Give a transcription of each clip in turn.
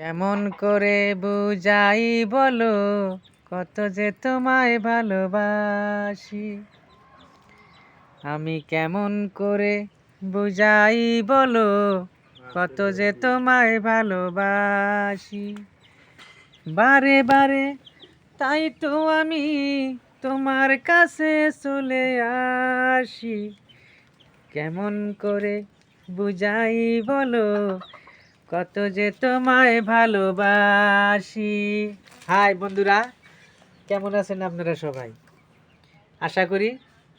কেমন করে বুঝাই বলো, কত যে তোমায় ভালোবাসি। আমি কেমন করে বুঝাই বলো, কত যে তোমায় ভালোবাসি। বারে বারে তাই তো আমি তোমার কাছে চলে আসি। কেমন করে বুঝাই বলো কত যে তোমায় ভালোবাসি। হাই বন্ধুরা, কেমন আছেন আপনারা সবাই? আশা করি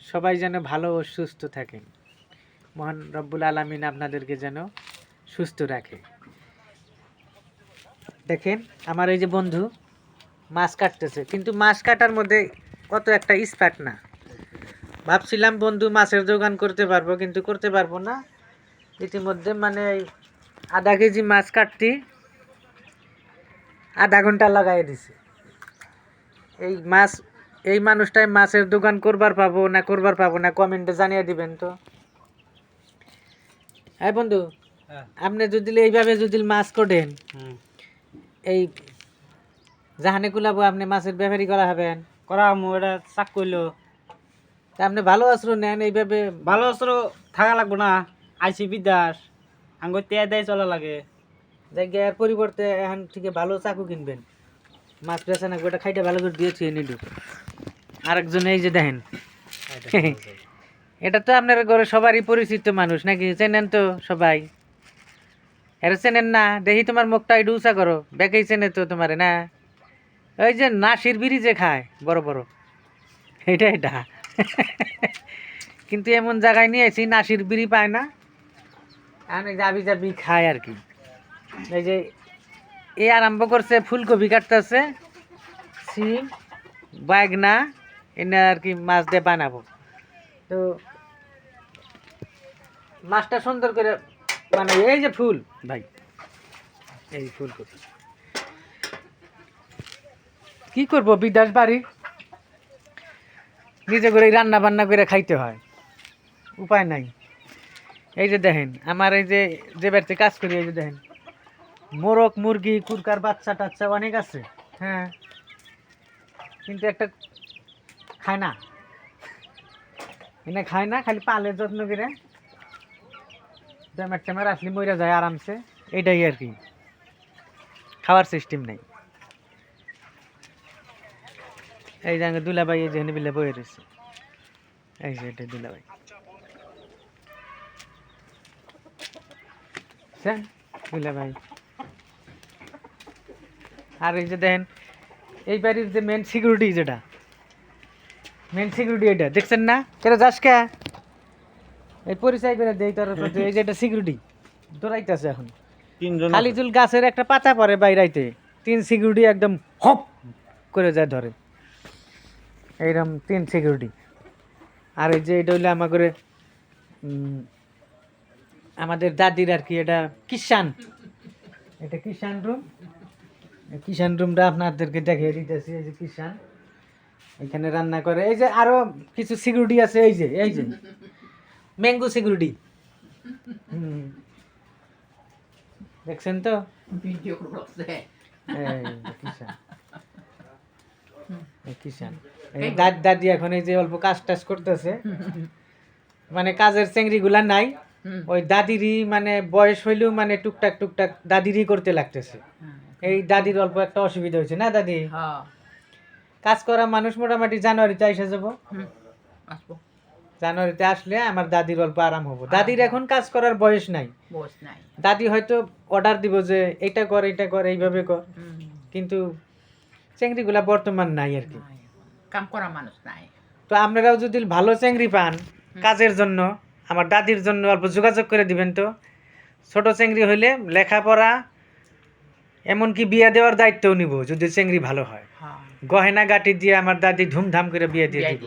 সবাই যেন ভালো ও সুস্থ থাকেন। মহান রব্বুল আলমিন আপনাদেরকে যেন সুস্থ রাখে। দেখেন, আমার এই যে বন্ধু মাছ কাটতেছে, কিন্তু মাছ কাটার মধ্যে কত একটা স্পার্ট না। ভাবছিলাম বন্ধু মাছের দোকান করতে পারব, কিন্তু করতে পারব না। ইতিমধ্যে মানে আধা কেজি মাছ কাটতি আধা ঘণ্টা লাগাই দিছে। এই মাছ এই মানুষটাই মাছের দোকান করবার পাবো না করবার পাবো না কমেন্টে জানিয়ে দিবেন তো। হ্যাঁ বন্ধু আপনি যদি এইভাবে যদি মাছ করেন এই জাহানে কুলাবো আপনি মাছের ব্যাপারই করা হবেন করা মু এটা চাক করল তা আপনি ভালো আশ্রয় নেন এইভাবে ভালো অস্ত্র থাকা লাগবো না। আইসি বিদ্যাস। আঙ্গুর তে দেয় চলা লাগে। জায়গার পরিবর্তে এখন থেকে ভালো চাকু কিনবেন। মাছ বেচা না ওটা খাইটা ভালো করে দিয়েছি নিডু আরেকজন এই যে দেখেন। এটা তো আপনার ঘরে সবারই পরিচিত মানুষ, নাকি চেনেন তো সবাই? এটা চেনেন না, দেখি তোমার মুখটা একটু উঁচা করো। বেকেই চেনে তো তোমারে, না? ওই যে নাসির বিড়ি যে খায়, বড় বড়। এটা এটা। কিন্তু এমন জায়গায় নিয়ে এসি নাসির বিড়ি পায় না। আমি যাবি যাবি খাই আর কি। এই যে এ আরম্ভ করছে, ফুলকপি কাটতেছে, সিম, বাগনা, এনে আর কি মাছ দিয়ে বানাবো। তো মাছটা সুন্দর করে মানে এই যে ফুল, ভাই, এই ফুলকপি। কি করব বিদাস বাড়ি? নিজে করে রান্না বান্না করে খাইতে হয়। উপায় নাই। এই যে দেখেন, আমার এই যে যে বাড়িতে কাজ করি, এই যে দেখেন। মোরগ, মুরগি, কুরকার, বাচ্চা টাচ্চা অনেক আছে। হ্যাঁ। কিন্তু একটা খায় না। এনে খায় না, খালি পালে যত্ন করে। বেমার টেমার আসলে মরে যায় আরামসে। এটাই আর কি। খাওয়ার সিস্টেম নেই। এই যে দুলাভাই এই যে বিলে বয়ে রয়েছে। এই যে এটা দুলাভাই। বুঝছেন দুলাভাই আর এই যে দেখেন এই বাড়ির যে মেন সিকিউরিটি যেটা মেন সিকিউরিটি এটা দেখছেন না? কেটে যাস কে? এই পরিচয় করে দেই তোর এই যে এটা সিকিউরিটি দৌড়াইতেছে এখন। তিনজন খালি চুল গাছের একটা পাতা পরে বাইরাইতে তিন সিকিউরিটি একদম হপ করে যায় ধরে। এইরকম তিন সিকিউরিটি আর এই যে এটা হইলে আমার করে উম, আমাদের দাদির আর কি এটা কিষান এটা কিষান রুম কিষান রুমটা আপনাদেরকে দেখিয়ে দিতেছি এই যে কিষান এখানে রান্না করে। এই যে আরও কিছু সিকিউরিটি আছে এই যে এই যে। ম্যাঙ্গো সিকিউরিটি হুম। দেখছেন তো? কিষান দাদি এখন এই যে অল্প কাজ টাজ করতেছে। মানে কাজের চেংড়ি গুলা নাই। ওই দাদিরই মানে বয়স হইলেও মানে টুকটাক টুকটাক দাদিরই করতে লাগতেছে। এই দাদির অল্প একটা অসুবিধা হয়েছে না দাদি? কাজ করা মানুষ মোটামুটি জানুয়ারিতে এসে যাব। আসব। জানুয়ারিতে আসলে আমার দাদির অল্প আরাম হব। দাদির এখন কাজ করার বয়স নাই। দাদি হয়তো অর্ডার দিব যে এটা কর এটা কর এইভাবে কর। কিন্তু চেংড়িগুলা বর্তমান নাই আর কি। কাম করা মানুষ নাই। তো আপনারাও যদি ভালো চেংড়ি পান কাজের জন্য আমার দাদির জন্য অল্প যোগাযোগ করে দিবেন তো। ছোট চেংড়ি হইলে লেখাপড়া এমনকি বিয়ে দেওয়ার দায়িত্বও নিব যদি চেংড়ি ভালো হয়। হ্যাঁ। গহেনা গাটি দিয়ে আমার দাদি ধুমধাম করে বিয়ে বিয়া দিয়ে দিব।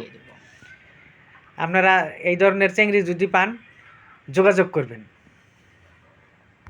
আপনারা এই ধরনের চেংড়ি যদি পান যোগাযোগ করবেন।